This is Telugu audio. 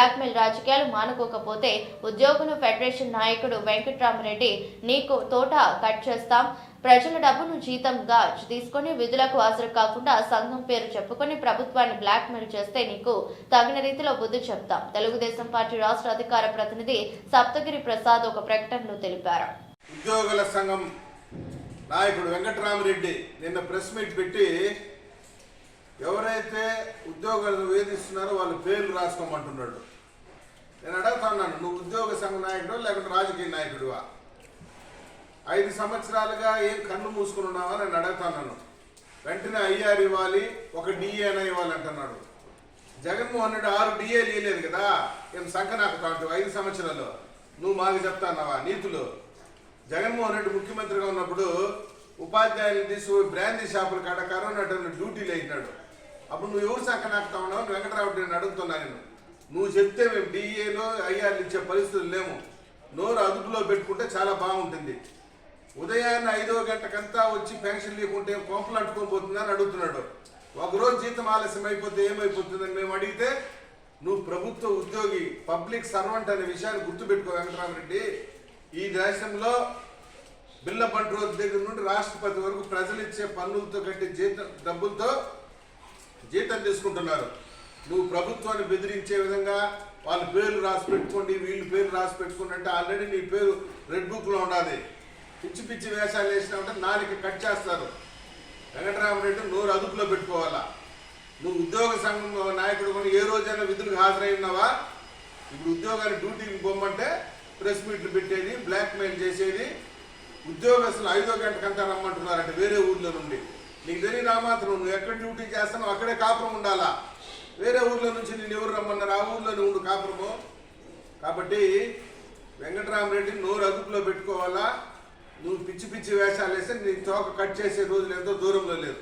బ్లాక్మెయిల్ రాజకీయాలు మానుకోకపోతే ఉద్యోగులు ఫెడరేషన్ నాయకుడు వెంకట్రామరెడ్డి నీకు తోట కట్ చేస్తాం. ప్రజల డబ్బును జీతంగా తీసుకొని విధులకు హాజరు కాకుండా సంఘం పేరు చెప్పుకొని ప్రభుత్వాన్ని బ్లాక్మెయిల్ చేస్తే నీకు తగిన రీతిలో బుద్ధి చెప్తాం. తెలుగుదేశం పార్టీ రాష్ట్ర అధికార ప్రతినిధి సప్తగిరి ప్రసాద్ ఒక ప్రకటనలో తెలిపారు. ఉద్యోగుల సంఘం నాయకుడు వెంకటరామరెడ్డి నిన్న ప్రెస్ మీట్ పెట్టి ఎవరైతే ఉద్యోగాలను వేధిస్తున్నారో వాళ్ళ పేర్లు రాసుకోమంటున్నాడు. నేను అడుగుతున్నాను నువ్వు ఉద్యోగ సంఘ నాయకుడు లేకుంటే రాజకీయ నాయకుడివా? ఐదు సంవత్సరాలుగా ఏం కన్ను మూసుకుని ఉన్నావా నేను అడుగుతున్నాను. వెంటనే ఐఆర్ ఇవ్వాలి ఒక డిఏనా ఇవ్వాలి అంటున్నాడు జగన్మోహన్ రెడ్డి ఆరు డిఏలు ఇవ్వలేదు కదా? ఏం సంఖ నాకు కాదు ఐదు సంవత్సరాలు నువ్వు మాకు చెప్తాన్నావా నీతులు. జగన్మోహన్ రెడ్డి ముఖ్యమంత్రిగా ఉన్నప్పుడు ఉపాధ్యాయులు తీసుకుపోయి బ్రాందీ షాపుల కాడ కరోనా టైంలో డ్యూటీలు అయినాడు అప్పుడు నువ్వు ఎవరు సంఖ నాకుతా ఉన్నావు? నువ్వు వెంకటరావు నేను అడుగుతున్నా నేను. నువ్వు చెప్తే మేము డిఏలో ఐఆర్లు ఇచ్చే పరిస్థితులు లేము నోరు అదుపులో పెట్టుకుంటే చాలా బాగుంటుంది. ఉదయాన్నే ఐదో గంటకంతా వచ్చి పెన్షన్ లేకుంటే కొంపలు అంటుకొని పోతుందని అడుగుతున్నాడు. ఒకరోజు జీతం ఆలస్యం అయిపోతే ఏమైపోతుందని మేము అడిగితే నువ్వు ప్రభుత్వ ఉద్యోగి పబ్లిక్ సర్వెంట్ అనే విషయాన్ని గుర్తుపెట్టుకో వెంకటరామరెడ్డి ఈ దేశంలో బిల్ల రోజు దగ్గర నుండి రాష్ట్రపతి వరకు ప్రజలు ఇచ్చే పన్నులతో కట్టే జీతం డబ్బులతో జీతం తీసుకుంటున్నారు. నువ్వు ప్రభుత్వాన్ని బెదిరించే విధంగా వాళ్ళ పేర్లు రాసి పెట్టుకోండి వీళ్ళు పేర్లు రాసి పెట్టుకోండి అంటే ఆల్రెడీ నీ పేరు రెడ్ బుక్లో ఉండాలి. పిచ్చి పిచ్చి వేషాలు వేసినామంటే నాలుగు కట్ చేస్తారు. వెంకటరామరెడ్డి నోరు అదుపులో పెట్టుకోవాలా? నువ్వు ఉద్యోగ సంఘం నాయకుడు కొని ఏ రోజైనా విధులకు హాజరై ఉన్నావా ఇప్పుడు ఉద్యోగాన్ని డ్యూటీకి పొమ్మంటే ప్రెస్ మీట్లు పెట్టేది బ్లాక్మెయిల్ చేసేది. ఉద్యోగస్తులు ఐదో గంటకంతా రమ్మంటున్నారంటే వేరే ఊర్లో నుండి. నీకు తెలియదు మాత్రం నువ్వు ఎక్కడ డ్యూటీ చేస్తానో అక్కడే కాపురం ఉండాలా? వేరే ఊర్లో నుంచి నేను ఎవరు రమ్మన్నారు? ఆ ఊర్లోనే ఉండు కాపురము. కాబట్టి వెంకటరామరెడ్డి నోరు అదుపులో పెట్టుకోవాలా? నువ్వు పిచ్చి పిచ్చి వేషాలు వేస్తే నీ తోక కట్ చేసే రోజులు ఎంతో దూరంలో లేదు